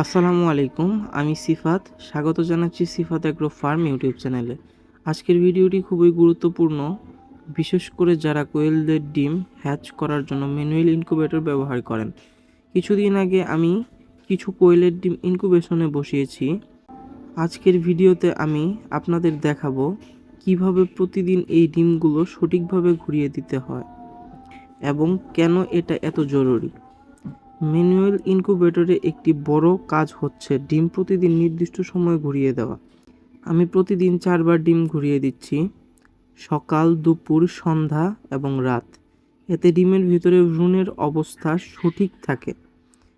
আসসালামু আলাইকুম, আমি সিফাত। স্বাগত জানাচ্ছি সিফাত অ্যাগ্রো ফার্ম ইউটিউব চ্যানেলে। আজকের ভিডিওটি খুবই গুরুত্বপূর্ণ। বিশেষ করে যারা কোয়েলদের ডিম হ্যাচ করার জন্য ম্যানুয়াল ইনকুবেটর ব্যবহার করেন। কিছুদিন আগে আমি কিছু কোয়েলের ডিম ইনকুবেশনে বসিয়েছি। আজকের ভিডিওতে আমি আপনাদের দেখাবো কীভাবে প্রতিদিন এই ডিমগুলো সঠিকভাবে ঘুরিয়ে দিতে হয় এবং কেন এটা এত জরুরি। ম্যানুয়াল ইনকুবেটরে একটি বড় কাজ হচ্ছে ডিম প্রতিদিন নির্দিষ্ট সময় ঘুরিয়ে দেওয়া। আমি প্রতিদিন চারবার ডিম ঘুরিয়ে দিচ্ছি, সকাল, দুপুর, সন্ধ্যা এবং রাত। এতে ডিমের ভিতরে ভ্রূণের অবস্থা সঠিক থাকে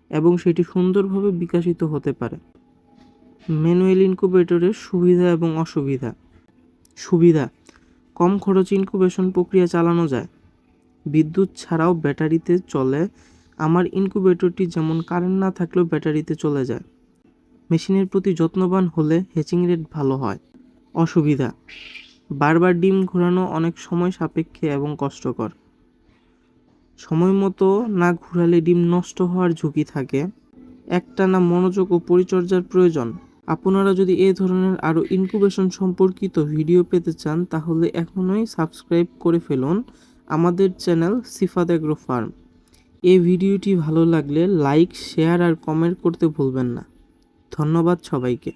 এবং সেটি সুন্দরভাবে বিকশিত হতে পারে। ম্যানুয়াল ইনকুবেটরের সুবিধা এবং অসুবিধা। সুবিধা, কম খরচ ইনকুবেশন প্রক্রিয়া চালানো যায়। বিদ্যুৎ ছাড়াও ব্যাটারিতে চলে আমার ইনকুবেটরটি যেমন কারেন্ট না থাকলেও ব্যাটারিতে চলে যায়। মেশিনের প্রতি যত্নবান হলে হ্যাচিং রেট ভালো হয়। অসুবিধা। বারবার ডিম ঘোরানো অনেক সময় সাপেক্ষে এবং কষ্টকর। সময় মতো না ঘোরালে ডিম নষ্ট হওয়ার ঝুঁকি থাকে। একটানা মনোযোগ ও পরিচর্যার প্রয়োজন। আপনারা যদি এ ধরনের আরও ইনকুবেশন সম্পর্কিত ভিডিও পেতে চান, তাহলে এখনই সাবস্ক্রাইব করে ফেলুন। আমাদের চ্যানেল সিফাত এগ্রো ফার্ম এই ভিডিওটি ভালো লাগলে লাইক শেয়ার আর কমেন্ট করতে ভুলবেন না। ধন্যবাদ সবাইকে।